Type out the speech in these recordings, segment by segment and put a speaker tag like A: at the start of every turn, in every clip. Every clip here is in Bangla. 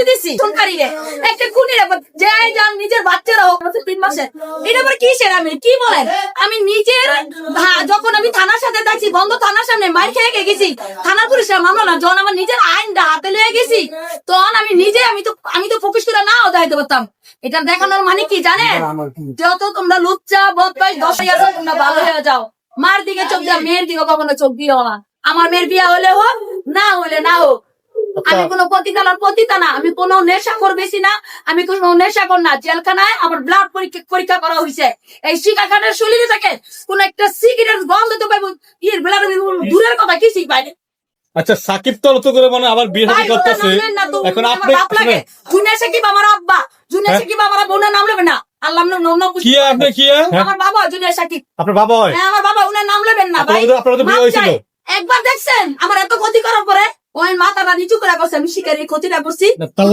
A: শাস্তি দিছি খুনকারী রে একটা খুনি রে যে যার নিজের বাচ্চারা হোক তিন মাসে এটা আবার কিসের আমি? কি বলেন? আমি নিজের যখন আমি থানার সাথে দেখছি বন্ধ থানার সামনে মার খেয়ে খেয়ে গেছি। থানার পুলিশের মামলা না যখন আমার নিজের আইনটা হাতে লয়ে গেছি তখন আমি নিজে আমি তো আমি তো ফোকাস করে নাও দেখাইতে পারতাম এটা দেখানোর মানে কি জানেন? যত তোমরা লুচ্চা বদমাইশ দশ আছো তোমরা ভালো হয়ে যাও। মার দিকে চোখ দাও মেয়ের দিকে কখনো চোখ দিও না। আমার মেয়ের বিয়া হলে হোক না হলে না হোক আমি কোনো পতিতালার পতিতা না আমি কোনো নেশা বেশি না আমি কোনো নেশা কর না জেলখানায় আমার ব্লাড পরীক্ষা পরীক্ষা করা হয়েছে এই শিকাখানের শরীরে থাকে কোন একটা সিগারেট গন্ধ তো পাইব ইয়ের ব্লাড দূরের কথা পাইনি
B: আচ্ছা সাকিব তো করে মানে আবার বিয়ে শাদী করতেছে। এখন আপনি
A: জুনিয়া সাকিব আমার আব্বা জুনিয়া
B: হ্যাঁ?
A: সাকিব আমার বোনের নাম না। আল্লাহ নাম নাম
B: কি আপনি কি হ্যাঁ?
A: আমার বাবা জুনিয়া সাকিব।
B: আপনার বাবা হয়?
A: হ্যাঁ আমার বাবা উনার নাম নেবেন না ভাই।
B: আপনার তো- বিয়ে হয়েছিল।
A: একবার দেখছেন আমার এত ক্ষতি ওই মাথাটা নিচু করে করছে আমি শিকারি ক্ষতিটা করছি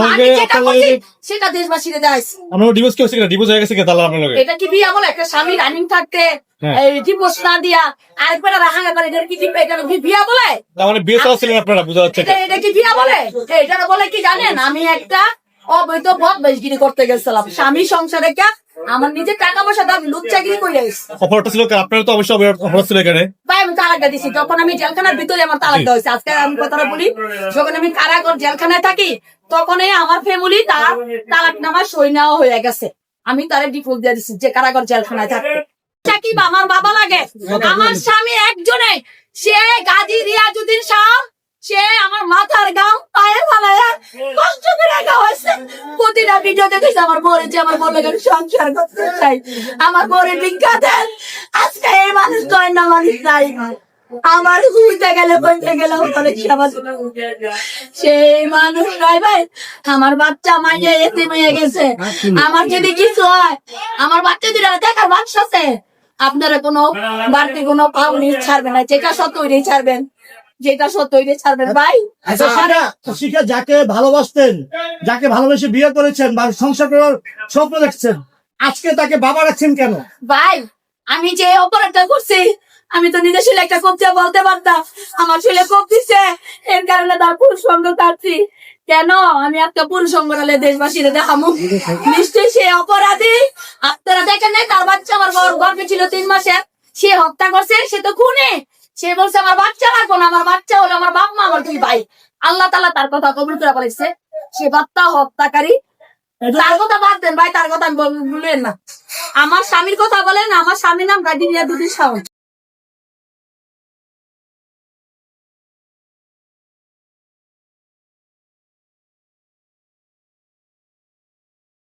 A: আমি যেটা করছি, সেটা দেশবাসীরে দেখাইছি
B: আপনার ডিভোর্স কি হচ্ছে ডিভোর্স হয়ে গেছে কি তাহলে আপনার লগে?
A: এটা কি বিয়া বলে? একটা স্বামী রানিং থাকতে
B: হ্যাঁ।
A: এই ডিভোর্স না দিয়া আরেকবার রাহাঙ্গা করে এটা কি কি- এটা কি বিয়া বলে?
B: মানে বিয়ে চাওয়া ছিলেন আপনারা বোঝা যাচ্ছে
A: এটা এটা কি বিয়া বলে? এটা বলে কি জানেন? আমি একটা অবৈধ বদমাইশগিরি করতে গেছিলাম। স্বামী সংসারে কে আমার নিজের টাকা পয়সা দাম লুচ্চাগিরি করে
B: অফারটা ছিল আপনার তো অবশ্যই অফার ছিল এখানে।
A: ভাই আমি তালাকটা দিছি। যখন আমি জেলখানার ভিতরে আমার তালাকটা হয়েছে আজকে আমি কথাটা বলি যখন আমি কারাগর জেলখানায় থাকি তখনই আমার ফ্যামিলি তার তালাক নামা সই নেওয়া হয়ে গেছে। আমি তারে ডিপোজ দিয়ে দিছি যে কারাগর জেলখানায় থাকে সাকিব আমার বাবা লাগে? আমার স্বামী একজনে সে গাজী রিয়াজুদ্দিন শাহ সে আমার মাথার গাম পায়ে ফালায় কষ্ট প্রতিটা আমার যে আমার সংসার করতে চাই। আমার আজকে এই মানুষ কয় না মানুষ নাই। আমার গেলে গেলে সেই মানুষ নয় ভাই। আমার বাচ্চা মাইয়ে এতে মেয়ে গেছে। আমার যদি কিছু হয়, আমার বাচ্চা যদি দেখার বাচ্চা আছে। আপনারা কোনো বাড়তি কোনো পাউনি ছাড়বেন না, যেটা সত্য ছাড়বেন। যেটা সত্য ওইটাই ছাড়বেন ভাই।
C: আচ্ছা শিখা শিখা যাকে ভালোবাসতেন যাকে ভালোবেসে বিয়ে করেছেন বা সংসার করার স্বপ্ন দেখছেন আজকে তাকে বাবা রাখছেন কেন?
A: ভাই আমি যে অপরাধটা করছি আমি তো নিজের ছেলে একটা কবজা বলতে পারতাম। আমার ছেলে কব দিছে এর কারণে তার পুরুষ সঙ্গ কাটছি কেন? আমি একটা পুরুষ সঙ্গ হলে দেশবাসীরা দেখামু। নিশ্চয়ই সে অপরাধী। আপনারা দেখেন তার বাচ্চা আমার গর- গর্ভে ছিল তিন মাসের। সে হত্যা করছে সে তো খুনে। সে বলছে, আমার বাচ্চা রাখব না, আমার বাচ্চা হলো আমার বাপ মা, আমার দুই ভাই। আল্লাহ তালা তার কথা কবুল করে বলেছে। সে বাচ্চা হত্যাকারী, তার কথা বাদ দেন ভাই, তার কথা আমি বল- বললেন না। আমার স্বামীর কথা বলেন, আমার স্বামীর নাম গাড়ি দুদিন সাহস